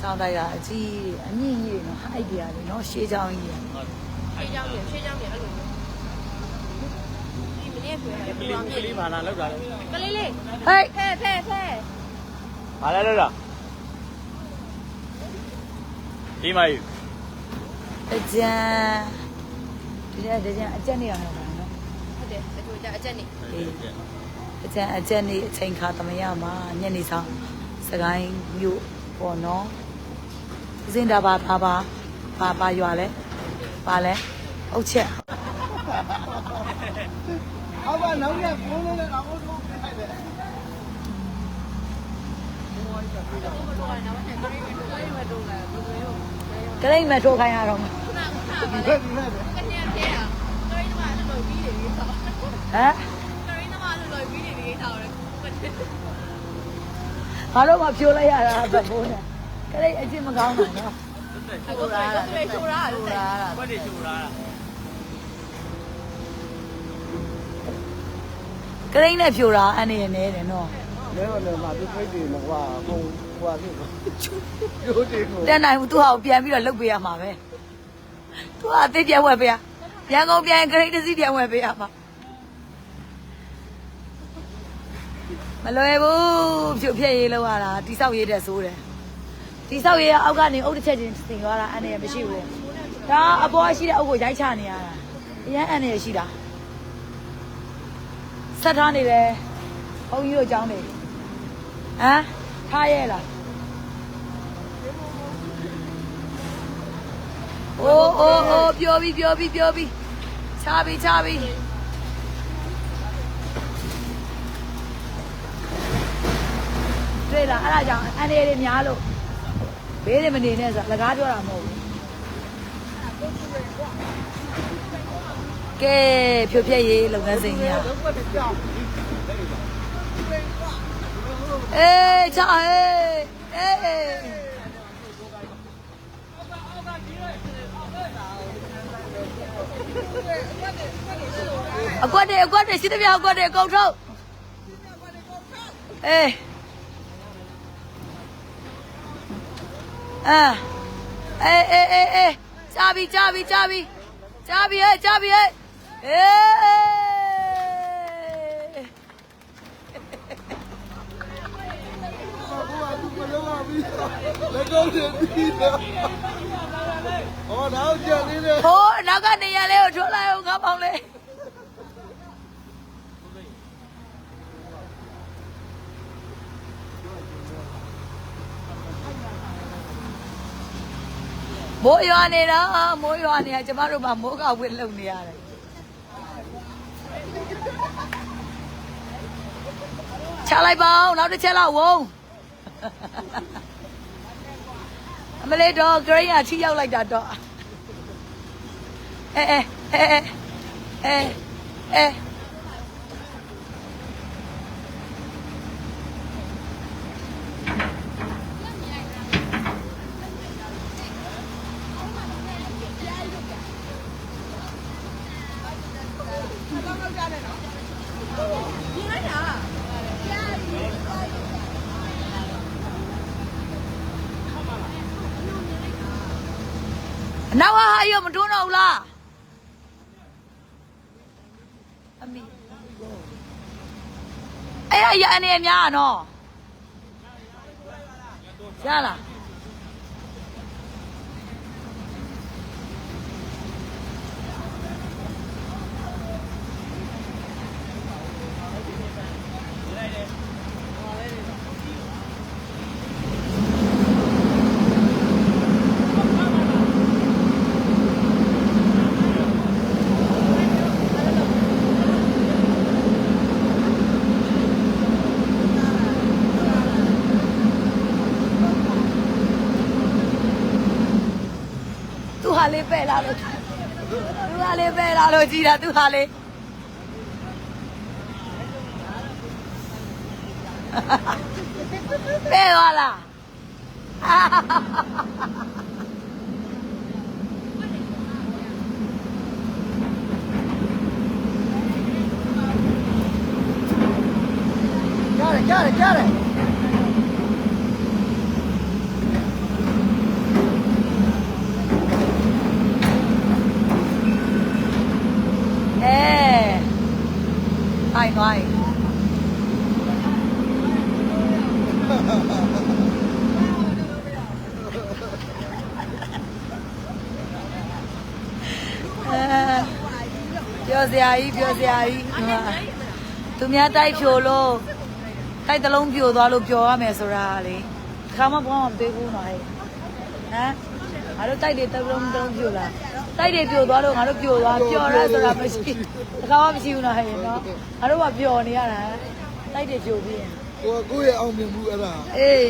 ဆောင်းလိုက်တာအကြီးအမြင့်ကြီးနော်ဟိုက်ဒီယာလေးနော်ရှေးချောင်းကြီးရှေးချောင်းကြီးရှေးချောင်းကြီးအဲ့လိုဒီမင်းရဲ့ပြောရပူအောင်ပြလေးဘာလာလောက်တာလဲကလေးလေးဟဲ့ဖဲဖဲဖဲဘာလာလောက်တာ ဒီမယူအကျန်ဒီနေ့တကြံအကျက်နေရမှာနော်ဟုတ်တယ်အတူကြအချက်နေအကျန်အကျက်နေအချိန်ခါသမယမှာညနေဆောင်စကိုင်းမြို့ပေါ့နော်စင်တာပါပါပါပါပါရွာလဲပါလဲအုတ်ချက်အောက်ကနောက်ရက်ကိုလုံးနဲ့တော့ဘုထိုးပြလိုက်တ ကလိမ့်မဲ့ထိုးခိုင်းရတော့မှာဒီဘက်ဒီဘက်ကနေပြဲတာကရင်းသမားအဲ့လိုပြီးနေပြီဆောဟမ်ကရင်းသမားအဲ့လိုပြီးနေပြီဆောတယ်ငါတို့မဖြိုးလိုက်ရတာဗတ်ဖို့နဲ့ကလိမ့်အချင်းမကောင်းဘူးနော်အခုဆိုရင်ဆိုရင်ဆိုရတာဆိုရတာဘတ်တွေချူလာတာကလိမ့်နဲ့ဖြိုတာအနေနဲ့တယ်နော် လဲတော့လည်းမှာသူဖိတ်တယ်မကွာဟိုဟိုဟာဖြစ်ကျိုးတယ်ကိုတက်နိုင်ဘူးသူဟာကိုပြန်ပြီးတော့လုတ်ပေးရမှာပဲသူဟာအသေးပြန်ဝယ်ပေးရရန်ကုန်ပြန်ရင်ကလိမ့်တစ်စီးပြန်ဝယ်ပေးရမှာမလွယ်ဘူးဖြိုဖြစ်ရေးလောက်ရတာတိဆောက်ရေးတဲ့ဆိုးတယ်တိဆောက်ရေးကအောက်ကနေအုတ်တစ်ချက်ချင်းတင်သွားတာအနေနဲ့မရှိဘူးဒါအပေါ်ရှိတဲ့အုတ်ကိုရိုက်ချနေရတာအရင်အနေနဲ့ရှိတာဆက်ထားနေတယ်ဘုန်းကြီးတို့ကြောင်းနေ ဟမ်ထားရဲလားအိုးအိုးအိုးပြောပြီးပြောပြီးပြောပြီးချပြီးချပြီးတွေ့လားအဲ့ဒါကြောင့်အန်ရည်တွေများလို့ဘေးတွေမနေနဲ့ဆိုတာလကားပြောတာမဟုတ်ဘူးကဲဖြိုပြက်ရေးလုပ်ငန်းစဉ်ကြီးอ่ะ အေးချအေးအေးအကွက်တွေအကွက်တွေရှိသမျှအကွက်တွေအကုန်ထုတ်အေးအာအေးအေးအေးအေးကြာပြီကြာပြီကြာပြီကြာပြီဟဲ့ကြာပြီဟဲ့အေး ဟိုဟာသူမလုံးပါဘူး လက်ကောင်းတယ်ပြီးတာဟောတော့ကြံနေတယ်ဟိုးနောက်ကနေရလေးကိုထိုးလိုက်အောင်ငါပေါင်းလေးမိုးရွာနေတာမိုးရွာနေတာကျမတို့ကမိုးကဝစ်လုံနေရတယ်ချလိုက်ပါအောင်နောက်တစ်ချက်လောက်ဝုံအ မလေးတော့ဂရိတ်ကချီရောက်လိုက်တာတော့အဲအဲအဲအဲအဲ အဲနောက်ဟာအယောမတွန်းတော့ဘူးလားအမီအဲ့ဒါရအနေအများอ่ะနော်ရလား လေးပဲ့လာလို့သူဟာလေးပဲ့လာလို့ကြည်တာသူဟာလေးပဲ့သွားလားရတယ်ရတယ်ရတယ်အဲအိုင်နိုင်းအဲ ပြောစရာကြီးပြောစရာကြီးဒီမှာသူများတိုက်ဖြိုလို့တိုက်တစ်လုံးပြိုသွားလို့ပျော်ရမယ်ဆိုတာလေခါမှဘောင်းမပေးဘူးနော်ဟဲ့ဟမ်ငါတို့တိုက်တွေတစ်လုံးတစ်လုံးပြိုလာတိုက်တွေပြိုသွားလို့ငါတို့ပြိုသွားပျော်ရဆိုတာမရှိတခါမှမရှိဘူးနော်ဟဲ့နော်ငါတို့ကပျော်နေရတာတိုက်တွေပြိုပြီးရင်ကိုကကိုယ့်ရဲ့အောင်မြင်မှုအဲ့ဒါအေး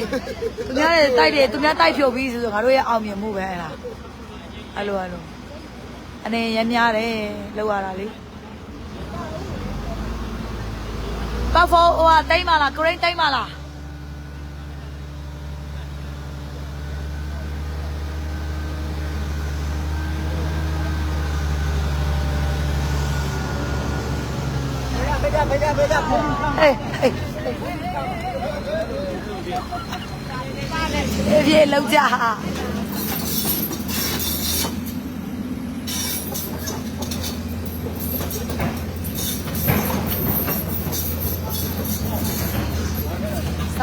သူများတွေတိုက်တယ်သူများတိုက်ဖြိုပြီးဆိုတော့ငါတို့ရဲ့အောင်မြင်မှုပဲအဲ့ဒါအဲ့လိုအဲ့လို အနေရမ်းများတယ်လောက်ရတာလေပတ်ဖို့ဟိုကတိမ့်မလားကရိန်းတိမ့်မလားဟေးဟေးပြေလောက်ကြ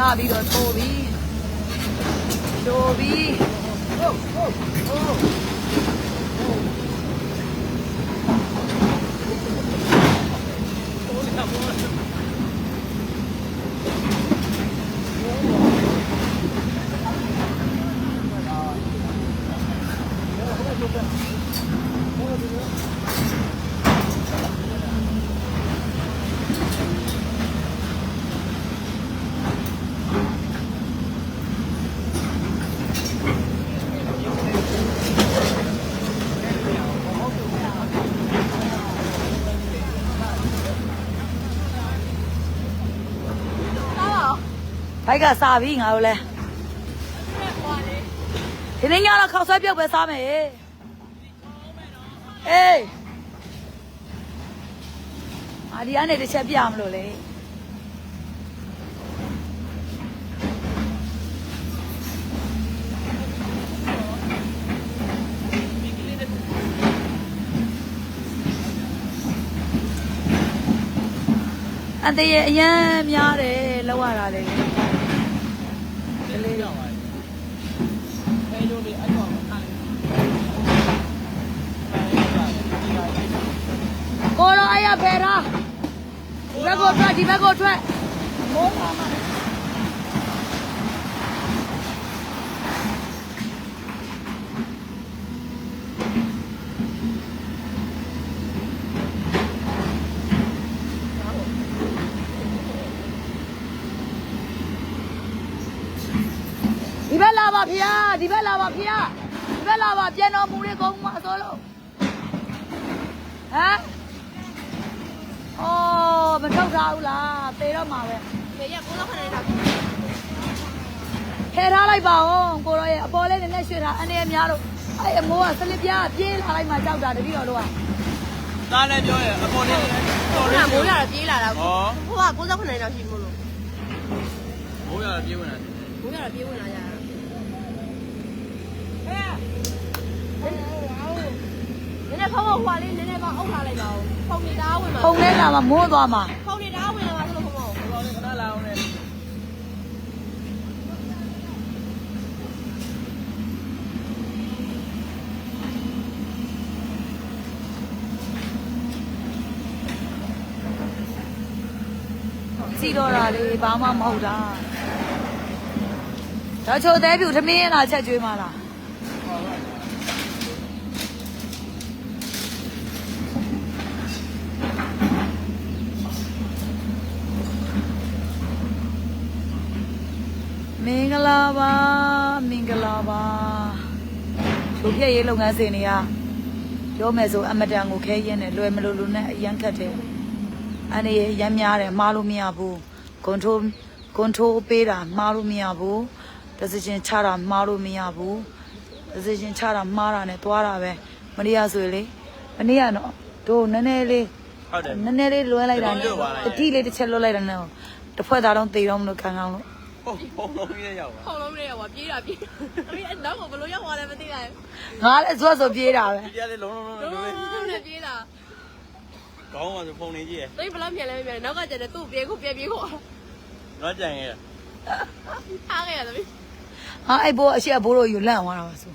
စပြီးတော့ထိုးပြီးထိုးပြီးဘို က်ကစားပြီးငါတို့လဲဒီနေ့ညတော့ခောက်ဆွဲပြုတ်ပဲစားမယ်အေးအာဒီကနေတစ်ချက်ပြမလို့လေအတရေအရန်များတယ်လောက်ရတာလေကလေး အဲလိုလေးအဲ့တော့ခံ ကို ရောအဲ့ရဖယ်ထားဒီဘက်ကိုထွက်ဒီဘက်ကိုထွက်မိုးပါမဒီဘက်လာပါဖေ။ဒီဘက်လာပါဖေ။ဒီဘက်လာပါပြန်တော်မူလေးကုန်းမအစိုးလို့ဟမ် အော်မထုတ်ထားဘူးလားသေတော့မှာပဲမေရကိုလောက်ခဏနေတာဖယ်ထားလိုက်ပါဦးကိုရောရဲ့အပေါ်လေးနည်းနည်းရွှေ့ထားအနေအများလို့အဲ့အမိုးကစလစ်ပြားပြေးလာလိုက်မှကြောက်တာတတိတော်တို့ကသားလည်းပြောရဲ့အပေါ်လေးတော်ဟိုလေးကမိုးရပြေးလာတာဩဟိုက69ခဏနေတာရှိမို့လို့မိုးရပြေးဝင်လာတယ်မိုးရပြေးဝင်လာကြတာနည်း နည်းဖောက်ဖောက်ဟွာလေးနည်းနည်းပါအုပ်ထားလိုက်ပါဦးဖုန်နေတာဝင်ပါဖုံထဲလာမှမိုးသွားမှာဖုန်နေတာဝင်လာပါဆိုလို့ဖောက်ဖောက်တော်လေးခဏလာအောင်လေစီတော့တာလေဘာမှမဟုတ်တာတော့ချိုသေးပြူသမင်းရင်လာချက်ကျွေးမလား မင်္ဂလာပါမင်္ဂလာပါချိုပြည့်ရေးလုပ်ငန်းစဉ်တွေကပြောမယ်ဆိုအမတန်ကိုခဲရင်နဲ့လွယ်မလို့လို့နဲ့အရန်ခတ်တယ်အနေရရမ်းများတယ်မှားလို့မရဘူးကွန်ထရိုကွန်ထရိုပေးတာမှားလို့မရဘူး decision ချတာမှားလို့မရဘူး decision ချတာမှားတာနဲ့သွားတာပဲမနေ့ကဆိုရင်လေမနေ့ကတော့တို့နည်းနည်းလေးဟုတ်တယ်နည်းနည်းလေးလွှဲလိုက်တာလွှဲနဲ့သွားလိုက်တတိလေးတစ်ချက်လွှဲလိုက်တာနဲ့တစ်ဖွဲ့သားတော့သေတော့မလို့ခံကောင်းလို့ ဟုတ်ပုံလုံးကြီးရောက်ပါခေါင်းလုံးလေးရောပြေးတာပြေးအမေအနောက်ကဘလို့ရောက်သွားလဲမသိလိုက်ငါလည်းဇွတ်ဆိုပြေးတာပဲဒီကလေးလုံးလုံးလုံးဘူးလုံးလုံးနဲ့ပြေးတာကောင်းပါဆိုပုံနေကြီးရယ်သိဘလောက်မြန်လဲမြန်နောက်ကကျတဲ့သူ့ပြေးခုပြေးပြေးခုတော့ကြံရယ်အားခဲ့ရသမီးဟာအဲ့ဘိုးအရှိအဘိုးတို့ယူလန့်သွားတာပါဆို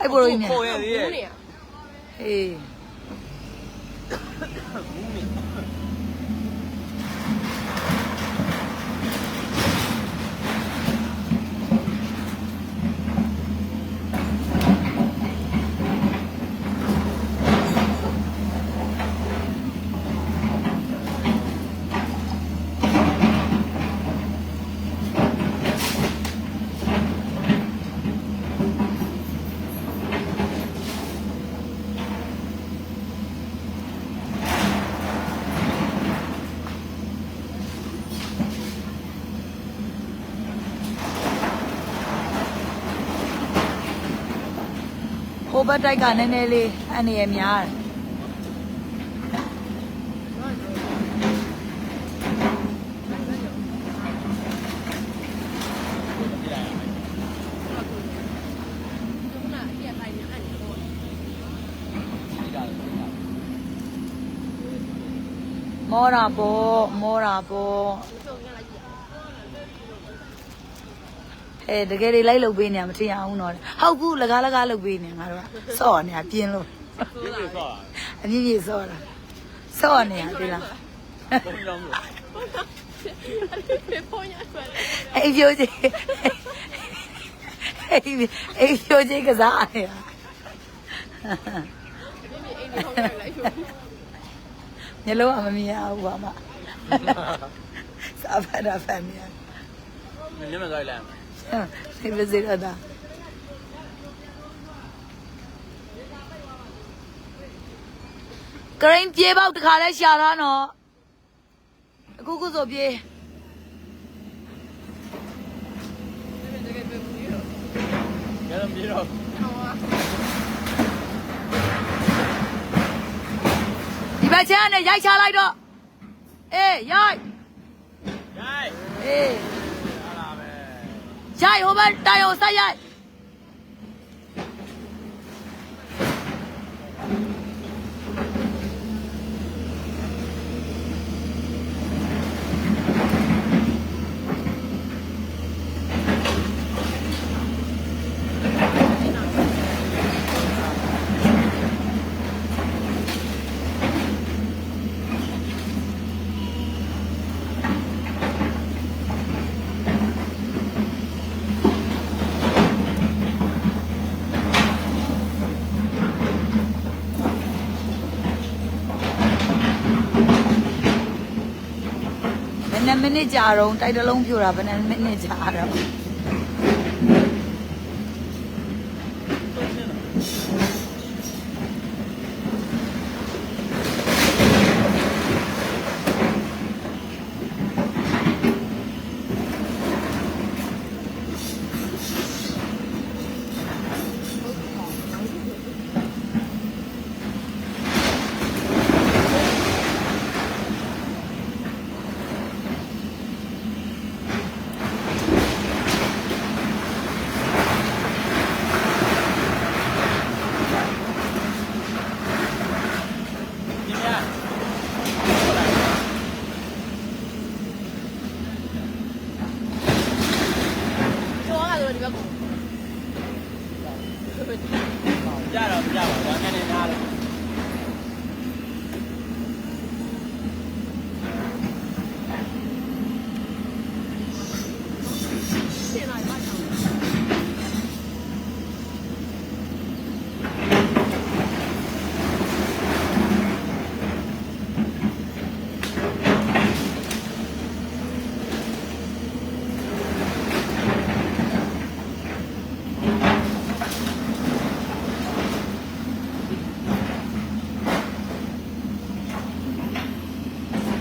အဲ့ဘိုးတို့ကြီးမြန်ပုံရသေးရယ်ဘူး အေးဟိုဘက်တိုက်ကနည်းနည်းလေးအနေရများတယ်ခုနအပြက်တိုင်းနဲ့အဲ့ဒီတော့မောတာပေါ့မောတာပေါ့ စုံရလိုက်ကြည့် အဲတကယ်လေးလိုက်လုပ်ပေးနေမထင်အောင်တော့ဟုတ်ဘူးလကားလကားလုပ်ပေးနေငါတို့ကစော့နေတာပြင်းလို့ဒီလိုဆော့အမြင့်ကြီးစော့တာစော့နေတာဒီလားပုံလုံးလို့ဖေဖုန်းရဆွဲတယ်အိမ်ပြိုးကြီးအိမ်အိမ်ပြိုးကြီးကစားနေတာမိမိအိမ်နေထောင်းလိုက်လိုက်ယူညလုံးအမမြင်အောင်ပါမစားဖတ်တာဖတ်နေရမင်းမကြိုက်လိုက် စိတ်ပစီရတာဂရိန်းပြေးပေါက်တစ်ခါလဲရှာထားနော်အခုခုဆိုပြေးတကယ်ပဲဘူးရောရတော့ပြီးတော့ဟောဒီဘက်ချမ်းနဲ့ရိုက်ချလိုက်တော့အေးရိုက်ရိုက်အေးဟာလာပဲ ရိုက်ဟိုဘက်တိုင်အောင်ဆက်ရိုက်ဘယ်နှ မိနစ်ကြာတော့တိုက်တစ်လုံးဖြိုတာဘယ်နှမိနစ်ကြာတော့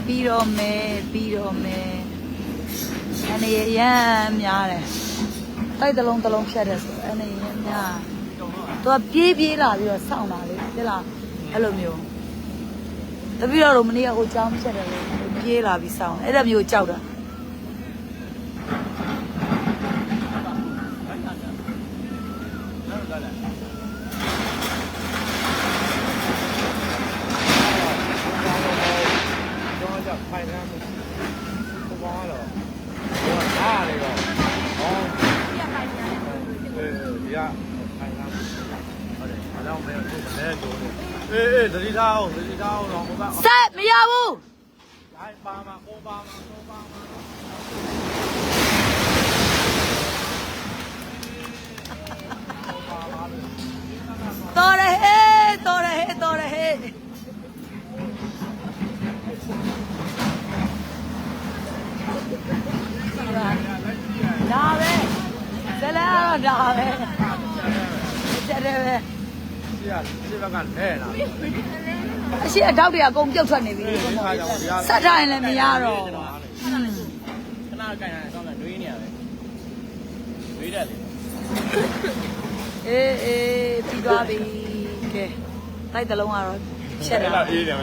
ပြီးတော့မယ်ပြီးတော့မယ်အနေရရမ်းများတယ်တိုက်တစ်လုံးတစ်လုံးဖြတ်တယ်ဆိုအဲ့နေရင်များသူကပြေးပြေးလာပြီးတော့စောင့်တာလေသိလားအဲ့လိုမျိုးတပီတော့မနေ့ကဟိုကြောင်းဖြတ်တယ်လေပြေးလာပြီးစောင့်အဲ့ဒါမျိုးကြောက်တာ ကျွန်တော်ကြောက်ဖိုင်နှမ်းမှုဘဘောတော့ဟိုအားလေတော့ဟောဒီကဖိုင်နှမ်းဒီကဖိုင်နှမ်းဟုတ်တယ်အားလုံးပဲသူ့မလဲကြိုးတယ်အေးအေးသတိ ထားအောင်သတိထားအောင်တော့ဟိုကဆက်မရဘူးဟိုင်းပါမှာကိုပါမှာကိုပါမှာတော်ရဟေးတော်ရဟေးတော်ရဟေးဒါပဲဇလန်ကတော့ဒါပဲတက်တယ်ပဲ ဒီကဒီဘက်ကလဲလာအရှိအတောက်တွေအကုန်ပြုတ်ထွက်နေပြီဒီခါကြောင့်ဒီကဆက်ထားရင်လည်းမရတော့ခဏကြိုင်ရတယ်ကောင်းတယ်တွေးနေရတယ်တွေးတယ်လေအေးအေးပြီးသွားပြီကဲတိုက်တစ်လုံးကတော့ဖြတ်တာအေးတယ်